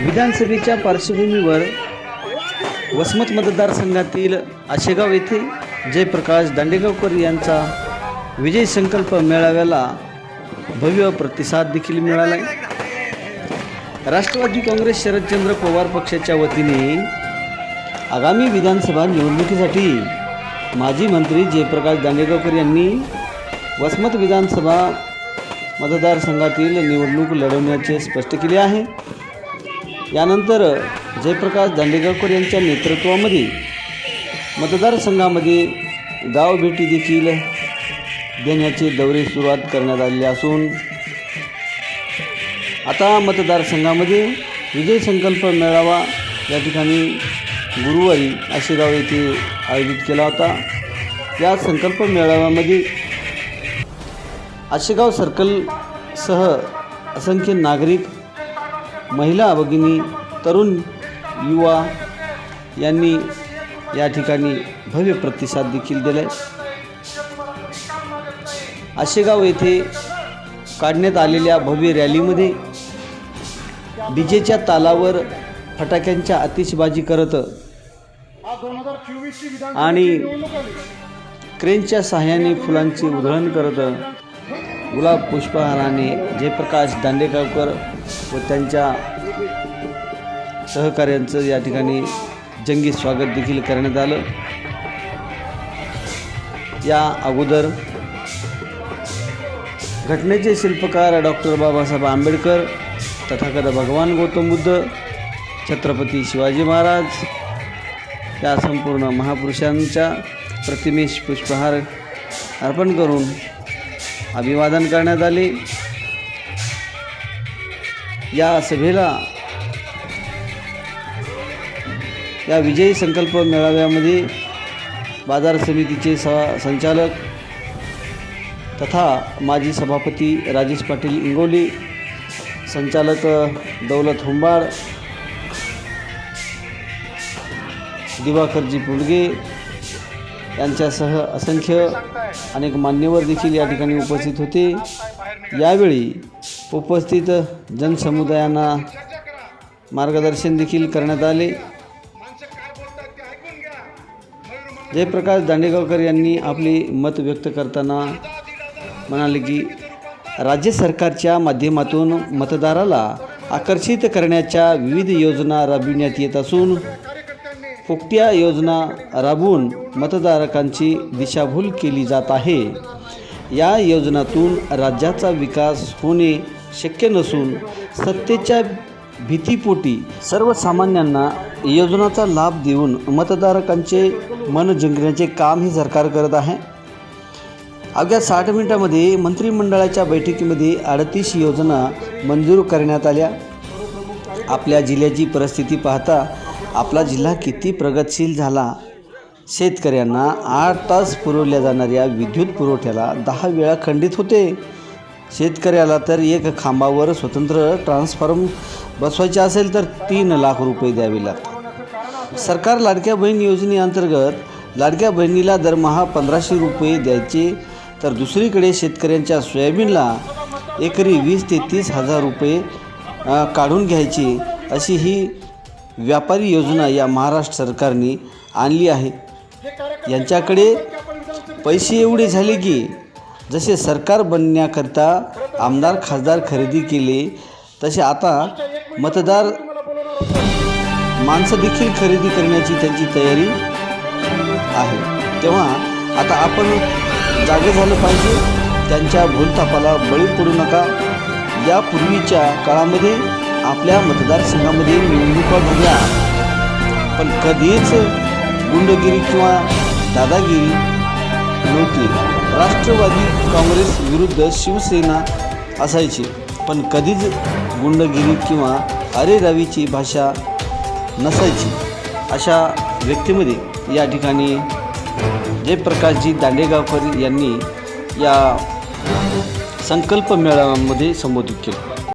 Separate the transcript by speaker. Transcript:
Speaker 1: विधानसभेच्या पार्श्वभूमीवर वसमत मतदारसंघातील आशेगाव येथे जयप्रकाश दांडेगावकर यांचा विजय संकल्प मेळाव्याला भव्य प्रतिसाद देखील मिळाला आहे राष्ट्रवादी काँग्रेस शरदचंद्र पवार पक्षाच्या वतीने आगामी विधानसभा निवडणुकीसाठी माजी मंत्री जयप्रकाश दांडेगावकर यांनी वसमत विधानसभा मतदारसंघातील निवडणूक लढवण्याचे स्पष्ट केले आहे. यानंतर जयप्रकाश दांडेगावकर यांच्या नेतृत्वामध्ये मतदारसंघामध्ये गावभेटी देखील देण्याचे दौरे सुरुवात करण्यात आलेले असून आता मतदारसंघामध्ये विजय संकल्प मेळावा या ठिकाणी गुरुवारी आशेगाव येथे आयोजित केला होता. या संकल्प मेळाव्यामध्ये आशेगाव सर्कलसह असंख्य नागरिक महिला भगिनी तरुण युवा यांनी या ठिकाणी भव्य प्रतिसाद देखील दिला आशेगाव येथे काढण्यात आलेल्या भव्य रॅलीमध्ये डीजेच्या तालावर फटाक्यांच्या आतिषबाजी करत आणि क्रेनच्या सहाय्याने फुलांची उधळण करत गुलाब पुष्पहाराने जयप्रकाश दांडेगावकर व त्यांच्या सहकाऱ्यांचं या ठिकाणी जंगी स्वागत देखील करण्यात आलं. या अगोदर घटनेचे शिल्पकार डॉक्टर बाबासाहेब आंबेडकर तथागत भगवान गौतम बुद्ध छत्रपती शिवाजी महाराज या संपूर्ण महापुरुषांच्या प्रतिमेश पुष्पहार अर्पण करून अभिवादन करण्यात आले. या सभेला या विजयी संकल्प मेळाव्यामध्ये बाजार समितीचे स संचालक तथा माजी सभापती राजेश पाटील इंगोली संचालक दौलत हुंबाळ दिवाकरजी पुडगे यांच्यासह असंख्य अनेक मान्यवर देखील या ठिकाणी उपस्थित होते. यावेळी उपस्थित जनसमुदायांना मार्गदर्शन देखील करण्यात आले. जयप्रकाश दांडेगावकर यांनी आपले मत व्यक्त करताना म्हणाले की राज्य सरकारच्या माध्यमातून मतदाराला आकर्षित करण्याच्या विविध योजना राबविण्यात येत असून फुकट्या योजना राबवून मतदारकांची दिशाभूल केली जात आहे. या योजनातून राज्याचा विकास होणे शक्य नसून सत्तेच्या भीतीपोटी सर्वसामान्यांना योजनाचा लाभ देऊन मतदारकांचे मन जिंकण्याचे काम हे सरकार करत आहे. अवघ्या साठ मिनिटामध्ये मंत्रिमंडळाच्या बैठकीमध्ये अडतीस योजना मंजूर करण्यात आल्या. आपल्या जिल्ह्याची परिस्थिती पाहता आपला जिल्हा किती प्रगतशील झाला? शेतकऱ्यांना आठ तास पुरवल्या जाणाऱ्या विद्युत पुरवठ्याला दहा वेळा खंडित होते. शेतकऱ्याला तर एक खांबावर स्वतंत्र ट्रान्सफॉर्म बसवायचे असेल तर तीन लाख रुपये द्यावे लागतात. सरकार लाडक्या बहीण योजनेअंतर्गत लाडक्या बहिणीला दरमहा पंधराशे रुपये द्यायचे तर दुसरीकडे शेतकऱ्यांच्या सोयाबीनला एकरी वीस ते तीस हजार रुपये काढून घ्यायची अशी ही व्यापारी योजना या महाराष्ट्र सरकारने आणली आहे. यांच्याकडे पैसे एवढे झाले की जसे सरकार बनण्याकरता आमदार खासदार खरेदी केले तसे आता मतदार माणसं देखील खरेदी करण्याची त्यांची तयारी आहे. तेव्हा आता आपण जागे झालं पाहिजे. त्यांच्या भूलतापाला बळी पडू नका. यापूर्वीच्या काळामध्ये आपल्या मतदारसंघामध्ये निवडणुका झाल्या पण कधीच गुंडगिरी किंवा दादागिरी नव्हती. राष्ट्रवादी काँग्रेस विरुद्ध शिवसेना असायची. पण कधीच गुंडगिरी किंवा अरेरावीची भाषा नसायची. अशा व्यक्तीमध्ये या ठिकाणी जयप्रकाशजी दांडेगावकर यांनी या संकल्प मेळाव्यामध्ये संबोधित केलं.